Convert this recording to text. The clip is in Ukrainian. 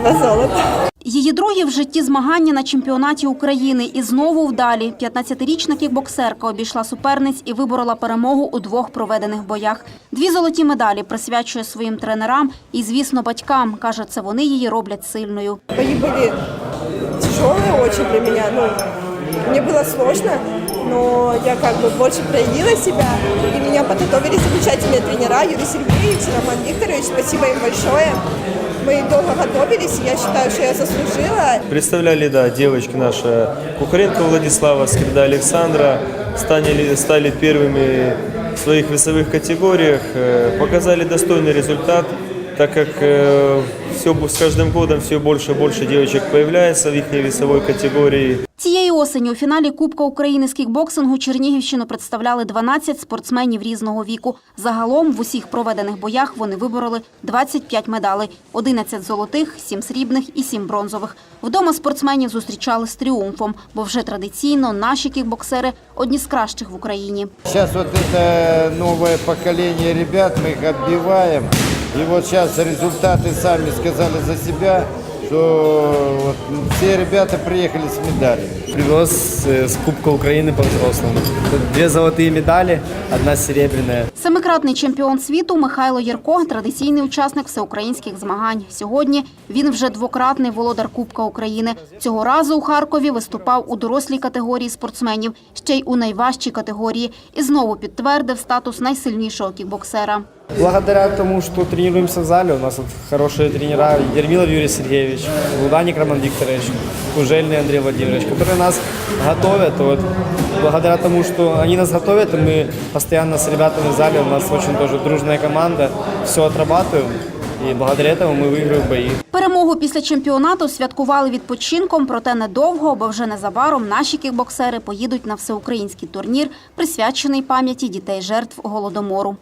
два золота. Її другі в житті змагання на чемпіонаті України і знову вдалі. 15-річна кікбоксерка обійшла суперниць і виборола перемогу у двох проведених боях. Дві золоті медалі присвячує своїм тренерам і, звісно, батькам. Каже, це вони її роблять сильною. Бої були тяжелые очі для мене. Ну, мне было сложно, но я как бы больше проявила себя. И меня подготовили замечательные тренера Юрий Сергеевич Роман Викторович. Спасибо им большое. Мы долго готовились, я считаю, что я заслужила. Представляли, да, девочки наши Кухаренко Владислава, Скирда Александра, стали, стали первыми в своих весовых категориях, э, показали достойный результат, так как все, с каждым годом все больше и больше девочек появляется в их весовой категории. Цієї осені у фіналі Кубка України з кікбоксингу Чернігівщину представляли 12 спортсменів різного віку. Загалом в усіх проведених боях вони вибороли 25 медалей – 11 золотих, 7 срібних і 7 бронзових. Вдома спортсменів зустрічали з тріумфом, бо вже традиційно наші кікбоксери – одні з кращих в Україні. Сейчас вот это новое поколение ребят, мы их отбиваем. И вот сейчас результаты сами сказали за себя, что вот все ребята приехали с медалями. Привез э, с Кубка Украины по взрослым. Тут Две золотые медали, одна серебряная. Семикратний чемпіон світу Михайло Єрко – традиційний учасник всеукраїнських змагань. Сьогодні він вже двократний володар Кубка України. Цього разу у Харкові виступав у дорослій категорії спортсменів, ще й у найважчій категорії. І знову підтвердив статус найсильнішого кікбоксера. Благодаря тому, что тренируемся в зале, у нас вот хорошие тренера Ермилов Юрий Сергеевич, Луданик Роман Викторович, Кужельный Андрей Владимирович, которые нас готовят. Вот. Благодаря тому, что они нас готовят, и мы постоянно с ребятами в зале, у нас очень тоже дружная команда, все отрабатываем, и благодаря этому мы выигрываем бои. Перемогу після чемпіонату святкували відпочинком, проте недовго, бо вже незабаром наші кікбоксери поїдуть на всеукраїнський турнір, присвячений пам'яті дітей жертв голодомору.